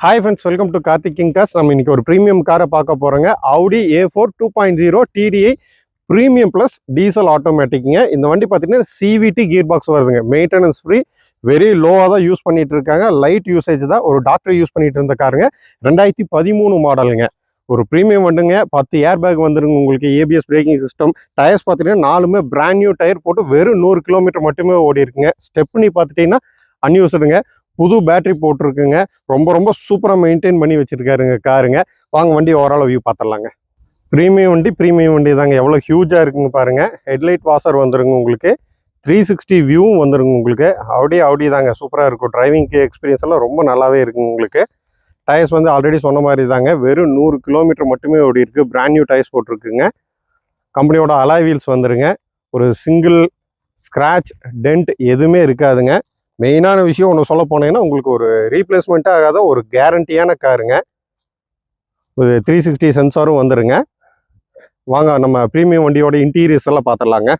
Hi friends welcome to Karthik king cars நம்ம இன்னைக்கு ஒரு ப்ரீமியம் காரை பார்க்க போகிறோங்க Audi A four two point zero TDI premium plus diesel ஆட்டோமேட்டிக்குங்க இந்த வண்டி பார்த்தீங்கன்னா சிவிடி கியர் பாக்ஸ் வருதுங்க. மெயின்டெனன்ஸ் ஃப்ரீ வெரி லோவாக தான் யூஸ் பண்ணிட்டு இருக்காங்க. லைட் யூசேஜ் தான் ஒரு டாக்டர் யூஸ் பண்ணிட்டு இருந்த காருங்க ரெண்டாயிரத்தி பதிமூணு மாடலுங்க ஒரு ப்ரீமியம் வண்டுங்க. பத்து ஏர் பேக் வந்துருங்க உங்களுக்கு. ஏபிஎஸ் பிரேக்கிங் சிஸ்டம் டயர்ஸ் பார்த்துட்டீங்கன்னா நாலுமே பிராண்ட் நியூ டயர் போட்டு வெறும் நூறு கிலோமீட்டர் மட்டுமே ஓடி இருக்குங்க ஸ்டெப்னி பார்த்துட்டீங்கன்னா அன்யூஸ்டுங்க புது பேட்டரி போட்டிருக்குங்க. ரொம்ப ரொம்ப சூப்பராக மெயின்டைன் பண்ணி வச்சுருக்காருங்க காருங்க. வாங்க வண்டி ஓவரால் வியூ பார்த்துடலாங்க. ப்ரீமியம் வண்டி ப்ரீமியம் வண்டி தாங்க. எவ்வளோ ஹியூஜாக இருக்குங்க பாருங்க. ஹெட்லைட் வாசர் வந்துருங்க உங்களுக்கு. த்ரீ சிக்ஸ்டி வியூவும் வந்துருங்க உங்களுக்கு. அப்படியே அப்படியே தாங்க. சூப்பராக இருக்கும். டிரைவிங்க்கு எக்ஸ்பீரியன்ஸ் எல்லாம் ரொம்ப நல்லாவே இருக்குங்க உங்களுக்கு. டயர்ஸ் வந்து ஆல்ரெடி சொன்ன மாதிரி தாங்க. வெறும் நூறு கிலோமீட்டர் மட்டுமே ஓடி இருக்குது பிராண்ட் நியூ டயர்ஸ் போட்டிருக்குங்க. கம்பெனியோட அலாய் வீல்ஸ் வந்துருங்க. ஒரு சிங்கிள் ஸ்க்ராட்ச் டென்ட் எதுவுமே இருக்காதுங்க. மெயினான விஷயம் ஒன்று சொல்ல போனீங்கன்னா உங்களுக்கு ஒரு ரீப்ளேஸ்மெண்ட்டே ஆகாத ஒரு கேரண்டியான காருங்க ஒரு த்ரீ சிக்ஸ்டி சென்சாரும் வந்துருங்க. வாங்க நம்ம ப்ரீமியம் வண்டியோட இன்டீரியர்ஸ் எல்லாம் பார்த்துடலாங்க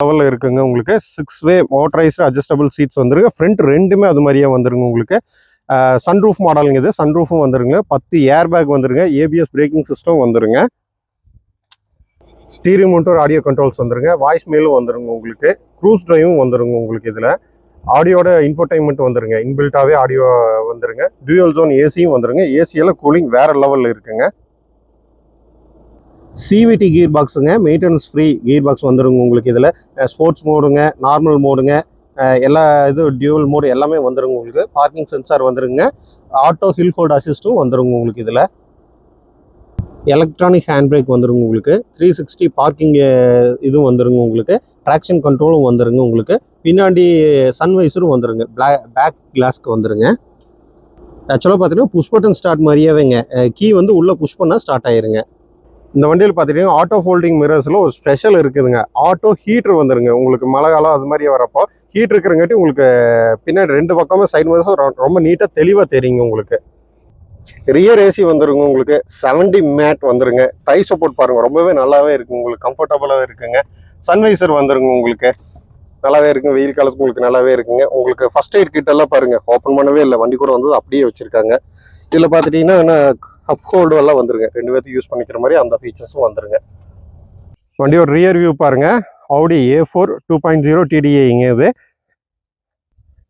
லெவலில் இருக்குங்க உங்களுக்கு. Six way motorized adjustable seats வந்துருங்க. ஃப்ரண்ட் ரெண்டுமே அது மாதிரியே வந்துருங்க உங்களுக்கு. சன்ரூஃப் மாடலுங்க இது. சன்ரூஃபும் வந்துருங்க. பத்து ஏர் பேக் வந்துருங்க ஏபிஎஸ் பிரேக்கிங் சிஸ்டம் வந்துருங்க. ஸ்டீரிங் மோட்டர் ஆடியோ கண்ட்ரோல்ஸ் வந்துருங்க. வாய்ஸ் மெயிலும் வந்துருங்க உங்களுக்கு. க்ரூஸ் ட்ரைவும் வந்துருங்க உங்களுக்கு இதில். ஆடியோட இன்ஃபோடைன்மெண்ட் வந்துருங்க. இன்பில்ட்டாவே ஆடியோ வந்துருங்க. டியூயல் ஜோன் ஏசியும் வந்துருங்க. ஏசியெல்லாம் கூலிங் வேறு லெவலில் இருக்குங்க. சிவிடி கீர் பாக்ஸுங்க மெயின்டெனன்ஸ் ஃப்ரீ கீர் பாக்ஸ் வந்துருங்க உங்களுக்கு இதில். ஸ்போர்ட்ஸ் மோடுங்க நார்மல் மோடுங்க எல்லா இது டியூவல் மோடு எல்லாமே வந்துருங்க உங்களுக்கு. பார்க்கிங் சென்சார் வந்துருங்க. ஆட்டோ ஹில் ஃபோல்ட் அசிஸ்ட்டும் வந்துருங்க உங்களுக்கு இதில். எலக்ட்ரானிக் ஹேண்ட் பிரேக் வந்துருங்க உங்களுக்கு. த்ரீ சிக்ஸ்டி பார்க்கிங் இதுவும் வந்துருங்க உங்களுக்கு. ட்ராக்ஷன் கண்ட்ரோலும் வந்துருங்க உங்களுக்கு. பின்னாடி சன்வைசரும் வந்துருங்க. பிளா பேக் கிளாஸ்க்கு வந்துருங்க. ஆக்சுவலாக பார்த்தீங்கன்னா புஷ் பட்டன் ஸ்டார்ட் மாதிரியாவேங்க. கீ வந்து உள்ளே புஷ் பண்ணால் ஸ்டார்ட் ஆயிருங்க. இந்த வண்டியில் பார்த்துட்டிங்கன்னா ஆட்டோ ஃபோல்டிங் மிரர்ஸில் ஒரு ஸ்பெஷல் இருக்குதுங்க. ஆட்டோ ஹீட்டர் வந்துருங்க. உங்களுக்கு மழை காலம் அது மாதிரி வரப்போ ஹீட் இருக்கிறங்காட்டி உங்களுக்கு பின்னாடி ரெண்டு பக்கமும் சைடு மிரர்ஸும் ரொம்ப நீட்டாக தெளிவாக தெரியுங்க உங்களுக்கு. ரியர் ஏசி வந்துருங்க உங்களுக்கு. 70 மேட் வந்துருங்க. தை சப்போர்ட் பாருங்கள் ரொம்பவே நல்லாவே இருக்குது உங்களுக்கு கம்ஃபர்டபுளாகவே இருக்குங்க. சன்வைசர் வந்துருங்க உங்களுக்கு. நல்லாவே இருக்குங்க. வெயில் காலத்துக்கு உங்களுக்கு நல்லாவே இருக்குங்க. உங்களுக்கு ஃபர்ஸ்ட் எய்ட் கிட் எல்லாம் பாருங்கள் ஓப்பன் பண்ணவே இல்லை. வண்டி கூட வந்தது அப்படியே வச்சுருக்காங்க. இதில் பார்த்துட்டிங்கன்னா என்ன ஹோல்டு எல்லாம் வந்துருங்க. ரெண்டு பேர்த்து யூஸ் பண்ணிக்கிற மாதிரி அந்த ஃபீச்சர்ஸும் வந்துருங்க. வண்டியோட ரியர் வியூ பாருங்க. Audi A four two point zero டிடிஏங்க இது.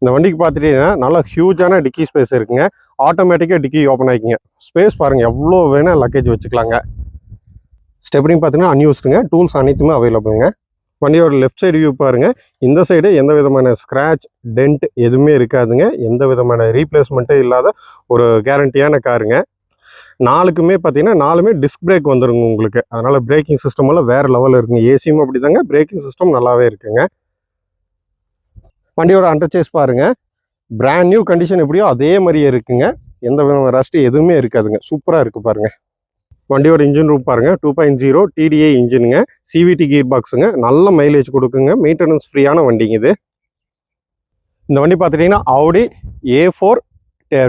இந்த வண்டிக்கு பார்த்துட்டீங்கன்னா நல்லா ஹியூஜான டிக்கி ஸ்பேஸ் இருக்குங்க. ஆட்டோமேட்டிக்காக டிக்கி ஓப்பன் ஆகிக்குங்க ஸ்பேஸ் பாருங்கள் எவ்வளோ வேணால் லக்கேஜ் வச்சுக்கலாங்க. ஸ்டெப்னிங் பார்த்தீங்கன்னா அன்யூஸ்டுங்க டூல்ஸ் அனைத்துமே அவைலபிளுங்க வண்டியோட லெஃப்ட் சைடு வியூ பாருங்கள் இந்த சைடு எந்த விதமான ஸ்க்ராட்ச் டென்ட் எதுவுமே இருக்காதுங்க. எந்த விதமான ரீப்ளேஸ்மெண்ட்டே இல்லாத ஒரு கேரண்டியான காருங்க நாலுக்குமே பார்த்தீங்கன்னா நாலுமே டிஸ்க் பிரேக் வந்துருங்க உங்களுக்கு. அதனால் பிரேக்கிங் சிஸ்டம் எல்லாம் வேறு லெவலில் இருக்குங்க. ஏசியும் அப்படி தாங்க பிரேக்கிங் சிஸ்டம் நல்லாவே இருக்குங்க. வண்டியோட அண்டர்ச்சேஸ் பாருங்க. பிராண்ட் நியூ கண்டிஷன் எப்படியோ அதே மாதிரியே இருக்குங்க. எந்த விதமான ரஸ்ட் எதுவுமே இருக்காதுங்க. சூப்பராக இருக்கு பாருங்க. வண்டியோட இன்ஜின் ரூம் பாருங்க. டூ பாயிண்ட் ஜீரோ டிடிஏ இன்ஜினுங்க சிவிடி கீர் பாக்ஸுங்க நல்ல மைலேஜ் கொடுக்குங்க. மெயின்டெனன்ஸ் ஃப்ரீயான வண்டிங்க இது. இந்த வண்டி பார்த்துட்டிங்கன்னா Audi A four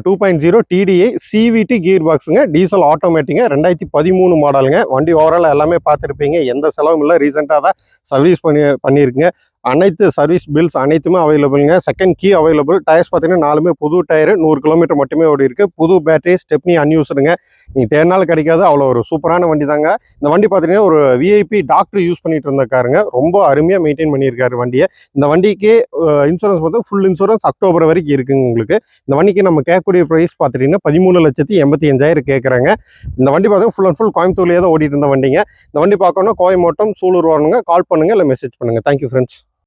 two point zero TDI CVT gear பாக்ஸுங்க diesel ஆட்டோமேட்டிங்க ரெண்டாயிரத்தி பதிமூணு மாடலுங்க வண்டி ஓவரால் எல்லாமே பார்த்துருப்பீங்க எந்த செலவும் இல்லை. ரீசெண்டாக தான் சர்வீஸ் பண்ணி பண்ணியிருக்குங்க. அனைத்து சர்வீஸ் பில்ஸ் அனைத்துமே அவைலபிள்ங்க செகண்ட் கீ அவைலபிள் டயர்ஸ் பார்த்தீங்கன்னா நாலுமே புது டயரு நூறு கிலோமீட்டர் மட்டுமே ஓடி இருக்குது புது பேட்டரி ஸ்டெப்னி அன்யூஸ்டுங்க நீங்கள் தேர்னால் கிடைக்காது. அவ்வளோ ஒரு சூப்பரான வண்டி தாங்க இந்த வண்டி பார்த்தீங்கன்னா ஒரு விஐபி டாக்டர் யூஸ் பண்ணிட்டு இருந்த காருங்க. ரொம்ப அருமையாக மெயின்டைன் பண்ணியிருக்காரு வண்டியை. இந்த வண்டிக்கு இன்சூரன்ஸ் வந்து ஃபுல் இன்சூரன்ஸ் அக்டோபர் வரைக்கும் இருக்குங்க உங்களுக்கு. இந்த வண்டிக்கு நம்ம கேட்கக்கூடிய ப்ரைஸ் பார்த்துட்டிங்கன்னா பதிமூணு லட்சத்தி எண்பத்தி அஞ்சாயிரம் கேட்குறாங்க. இந்த வண்டி பார்த்தீங்கன்னா ஃபுல் அண்ட் ஃபுல் கோயம்புத்தூர்லேயே தான் ஓடிட்டு இருந்த வண்டிங்க. இந்த வண்டி பார்க்கணும்னா கோயம்புத்தூர் சூலூர் வரணுங்க. கால் பண்ணுங்கள் இல்லை மெசேஜ் பண்ணுங்க. Thank you friends